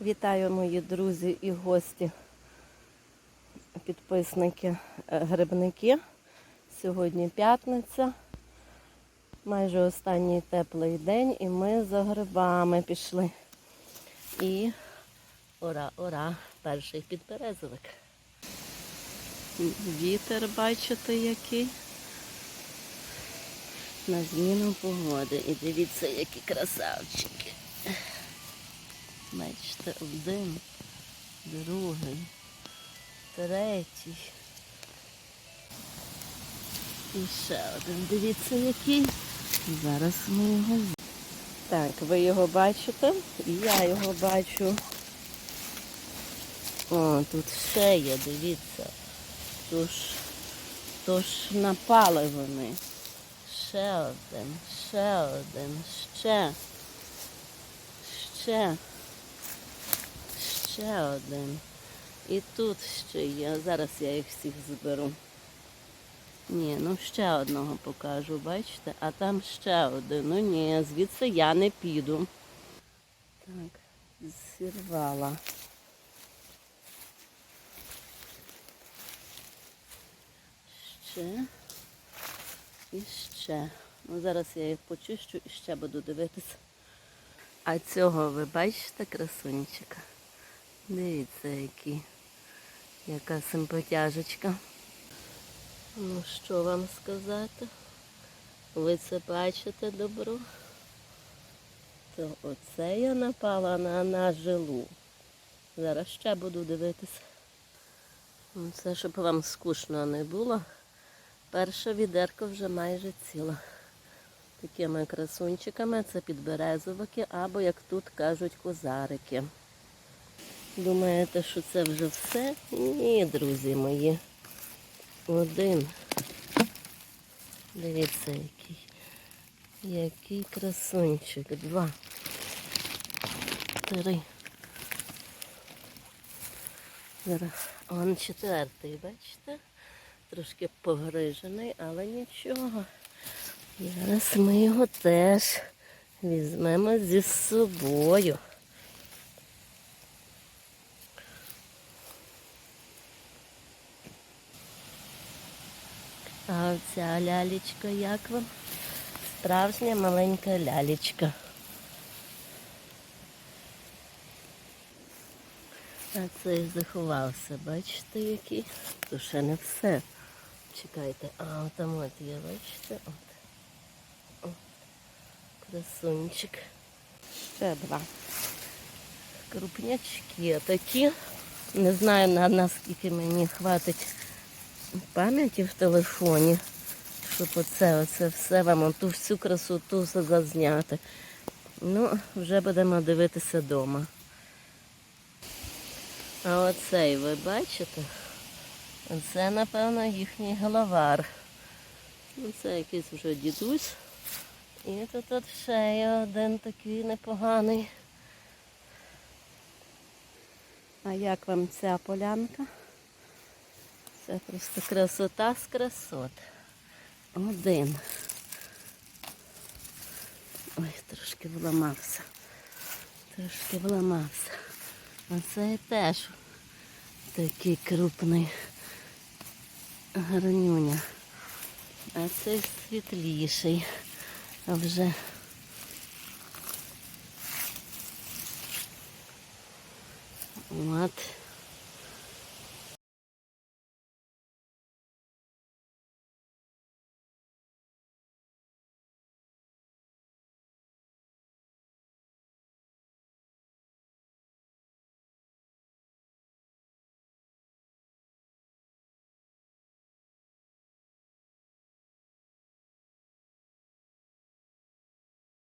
Вітаю мої друзі і гості, підписники, е, грибники. Сьогодні п'ятниця, майже останній теплий день, і ми за грибами пішли. І ура, ура, перший підберезовик. Вітер, бачите, який. На зміну погоди. І дивіться, які красавчики. Бачите, один, другий, третій. І ще один. Дивіться, який. Зараз ми його. Так, ви його бачите? І я його бачу. О, тут ще є, дивіться. Тож, тож напали вони. Ще один, ще один, ще. Ще. Ще один. І тут ще є. Зараз я їх всіх зберу. Ні, ну ще одного покажу, бачите? А там ще один. Ну ні, звідси я не піду. Так, зірвала. Ще. І ще. Ну, зараз я їх почищу і ще буду дивитися. А цього ви бачите красунчика? Дивіться, який. Яка симпатяжечка. Ну, що вам сказати? Ви це бачите добро? То оце я напала на, жилу. Зараз ще буду дивитися. Ну, Це, щоб вам скучно не було. Перше відерко вже майже ціле. Такими красунчиками це підберезовики або, як тут кажуть, козарики. Думаєте, що це вже все? Ні, друзі мої. Один. Дивіться, який. Який красунчик. Два. Три. Зараз. Он четвертий, бачите? Трошки погрижений, але нічого. Зараз ми його теж візьмемо зі собою. А ця лялечка як вам? Справжня маленька лялечка. А цей заховався, бачите, який? То ще не все. Чекайте, а там от є, бачите? От. От. Красунчик. Ще два. Крупнячки такі. Не знаю, на наскільки мені хватить пам'яті в телефоні, щоб оце, оце все вам, ту всю красоту зазняти. Ну, вже будемо дивитися вдома. А оцей ви бачите? Це, напевно, їхній головар. Ну, це якийсь вже дідусь. І тут от ще є один такий непоганий. А як вам ця полянка? Це просто красота з красот. Один. Ой, трошки вламався. Трошки вламався. Оце теж такий крупний гарнюня. А цей світліший. А вже от.